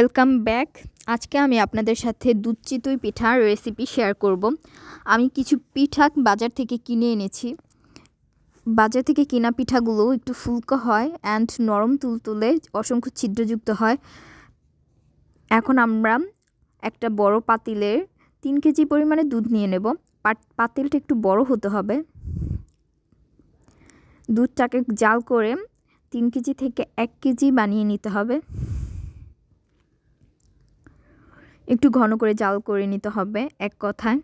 Welcome back. আজকে আমি আপনাদের সাথে দুধ চিতই পিঠার রেসিপি শেয়ার করব। আমি কিছু পিঠা বাজার থেকে কিনে এনেছি। বাজার থেকে কেনা পিঠাগুলো একটু ফুলকো হয় অ্যান্ড নরম তুলতুলে অসংখ্য ছিদ্রযুক্ত হয়। এখন আমরা একটা বড় পাতিলের তিন কেজি পরিমাণে দুধ নিয়ে নেব। পাতিলটা একটু বড় হতে হবে। দুধটাকে জাল করে তিন কেজি থেকে এক কেজি বানিয়ে নিতে হবে। একটু ঘন করে জাল করে নিতে হবে, এক কথায়।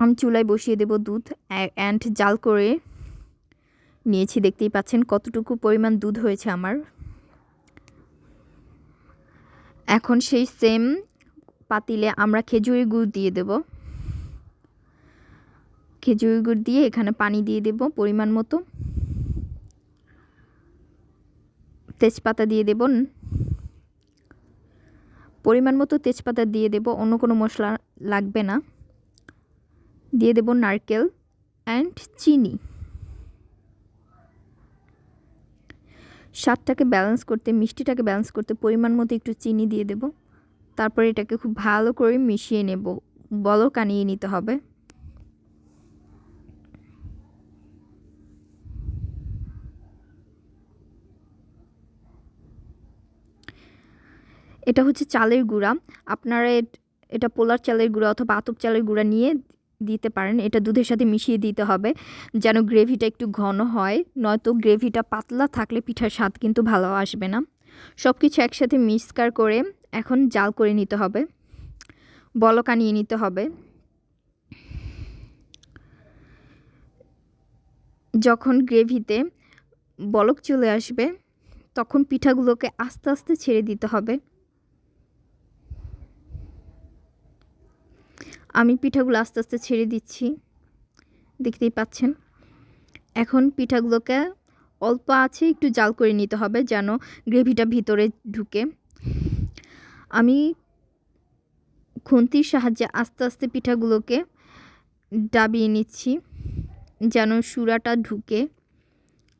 আমি চুলায় বসিয়ে দেব দুধ অ্যান্ড জাল করে নিয়েছি, দেখতেই পাচ্ছেন কতটুকু পরিমাণ দুধ হয়েছে আমার। এখন সেই সেম পাতিলে আমরা খেজুরের গুড় দিয়ে দেব। খেজুরের গুড় দিয়ে এখানে পানি দিয়ে দেব পরিমাণ মতো। তেজপাতা দিয়ে দেব পরিমাণ মতো তেজপাতা দিয়ে দেব, অন্য কোনো মশলা লাগবে না। দিয়ে দেব নারকেল অ্যান্ড চিনি। স্বাদটাকে ব্যালেন্স করতে, মিষ্টিটাকে ব্যালেন্স করতে পরিমাণ মতো একটু চিনি দিয়ে দেব। তারপরে এটাকে খুব ভালো করে মিশিয়ে নেব। বলক আনিয়ে নিতে হবে। এটা হচ্ছে চালের গুঁড়া। আপনারা এটা পোলার চালের গুঁড়া অথবা আতপ চালের গুঁড়া নিয়ে দিতে পারেন। এটা দুধের সাথে মিশিয়ে দিতে হবে যেন গ্রেভিটা একটু ঘন হয়, নয়তো গ্রেভিটা পাতলা থাকলে পিঠার স্বাদ কিন্তু ভালো আসবে না। সব কিছু একসাথে মিক্সকার করে এখন জাল করে নিতে হবে। বলক আনিয়ে নিতে হবে। যখন গ্রেভিতে বলক চলে আসবে, তখন পিঠাগুলোকে আস্তে আস্তে ছেড়ে দিতে হবে। আমি পিঠাগুলো আস্তে আস্তে ছেড়ে দিচ্ছি। দেখতেই পাচ্ছেন। এখন পিঠাগুলোকে অল্প আছে একটু জাল করে নিতে হবে যেন গ্রেভিটা ভিতরে ঢুকে। আমি খুন্তির সাহায্যে আস্তে আস্তে পিঠাগুলোকে ডাবিয়ে নিচ্ছি যেন সুরাটা ঢুকে।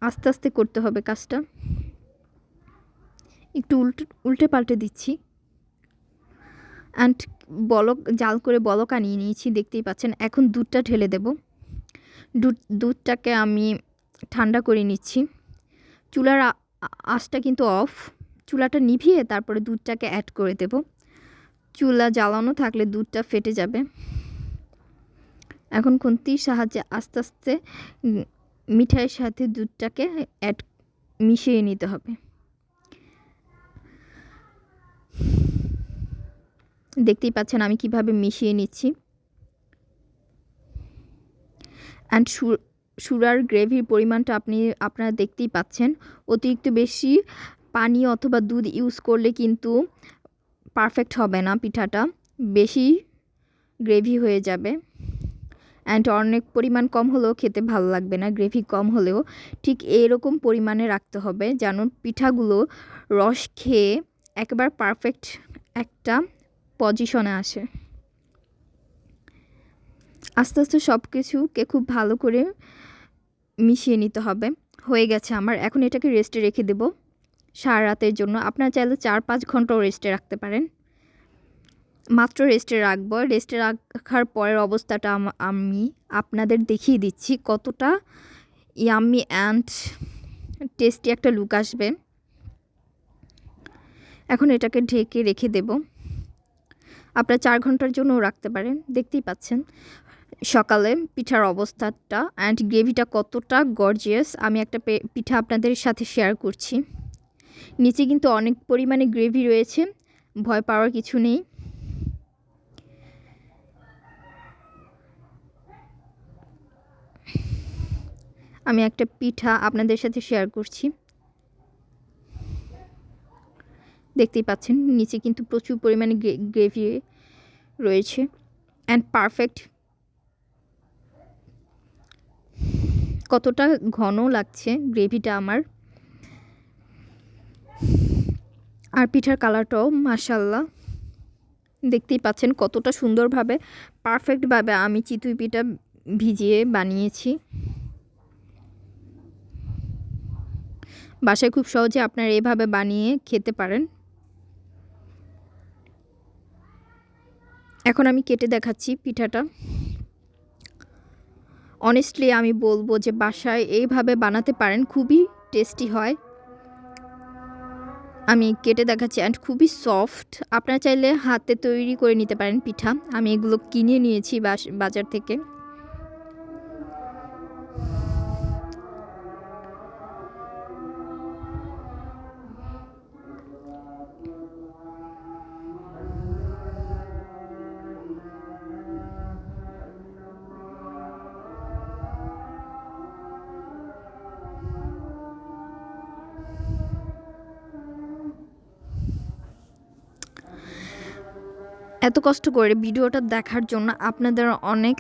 আস্তে আস্তে করতে হবে কাজটা। একটু উল্টে উল্টে পাল্টে দিচ্ছি। অ্যান্ড বলক, জাল করে বলক আনিয়ে নিয়েছি, দেখতেই পাচ্ছেন। এখন দুধটা ঢেলে দেব। দুধ দুধটাকে আমি ঠান্ডা করে নিচ্ছি। চুলার আঁচটা কিন্তু অফ। চুলাটা নিভিয়ে তারপরে দুধটাকে অ্যাড করে দেব। চুলা জ্বালানো থাকলে দুধটা ফেটে যাবে। এখন খুন্তির সাহায্যে আস্তে আস্তে মিঠাইয়ের সাথে দুধটাকে অ্যাড মিশিয়ে নিতে হবে। দেখতেই পাচ্ছেন আমি কীভাবে মিশিয়ে নিচ্ছি। অ্যান্ড সুরার গ্রেভির পরিমাণটা আপনি, আপনারা দেখতেই পাচ্ছেন। অতিরিক্ত বেশি পানি অথবা দুধ ইউজ করলে কিন্তু পারফেক্ট হবে না পিঠাটা। বেশি গ্রেভি হয়ে যাবে। অ্যান্ড অনেক পরিমাণ কম হলেও খেতে ভালো লাগবে না গ্রেভি কম হলেও। ঠিক এরকম পরিমাণে রাখতে হবে যেন পিঠাগুলো রস খেয়ে একবার পারফেক্ট একটা পজিশনে আসে। আস্তে আস্তে সব কিছুকে খুব ভালো করে মিশিয়ে নিতে হবে। হয়ে গেছে আমার, এখন এটাকে রেস্টে রেখে দেব। সারা রাতের জন্য। আপনারা চাইলে চার পাঁচ ঘন্টাও রেস্টে রাখতে পারেন। মাত্র রেস্টে রাখব। রেস্টে রাখার পরের অবস্থাটা আমি আপনাদের দেখিয়ে দিচ্ছি কতটা ইয়াম্মি অ্যান্ড টেস্টি একটা লুক আসবে। এখন এটাকে ঢেকে রেখে দেবো। আপনারা চার ঘণ্টার জন্যও রাখতে পারেন, দেখতেই পাচ্ছেন। সকালে পিঠার অবস্থাটা অ্যান্ড গ্রেভিটা কতটা গর্জিয়াস আমি একটা পিঠা আপনাদের সাথে শেয়ার করছি। নিচে কিন্তু অনেক পরিমাণে গ্রেভি রয়েছে, ভয় পাওয়ার কিছু নেই। আমি একটা পিঠা আপনাদের সাথে শেয়ার করছি। দেখতেই পাচ্ছেন, নিচে কিন্তু প্রচুর পরিমাণে গ্রেভি রয়েছে অ্যান্ড পারফেক্ট কতটা ঘন লাগছে গ্রেভিটা আমার। আর পিঠার কালারটাও মাসাল্লাহ দেখতেই পাচ্ছেন কতটা সুন্দরভাবে পারফেক্টভাবে আমি চিতুই পিঠা ভিজিয়ে বানিয়েছি। বাসায় খুব সহজে আপনারা এভাবে বানিয়ে খেতে পারেন। এখন আমি কেটে দেখাচ্ছি পিঠাটা। অনেস্টলি আমি বলব যে বাসায় এইভাবে বানাতে পারেন, খুবই টেস্টি হয়। আমি কেটে দেখাচ্ছি অ্যান্ড খুবই সফট আপনারা চাইলে হাতে তৈরি করে নিতে পারেন পিঠা। আমি এগুলো কিনে নিয়েছি বাজার থেকে। এত কষ্ট করে ভিডিওটা দেখার জন্য আপনাদের অনেক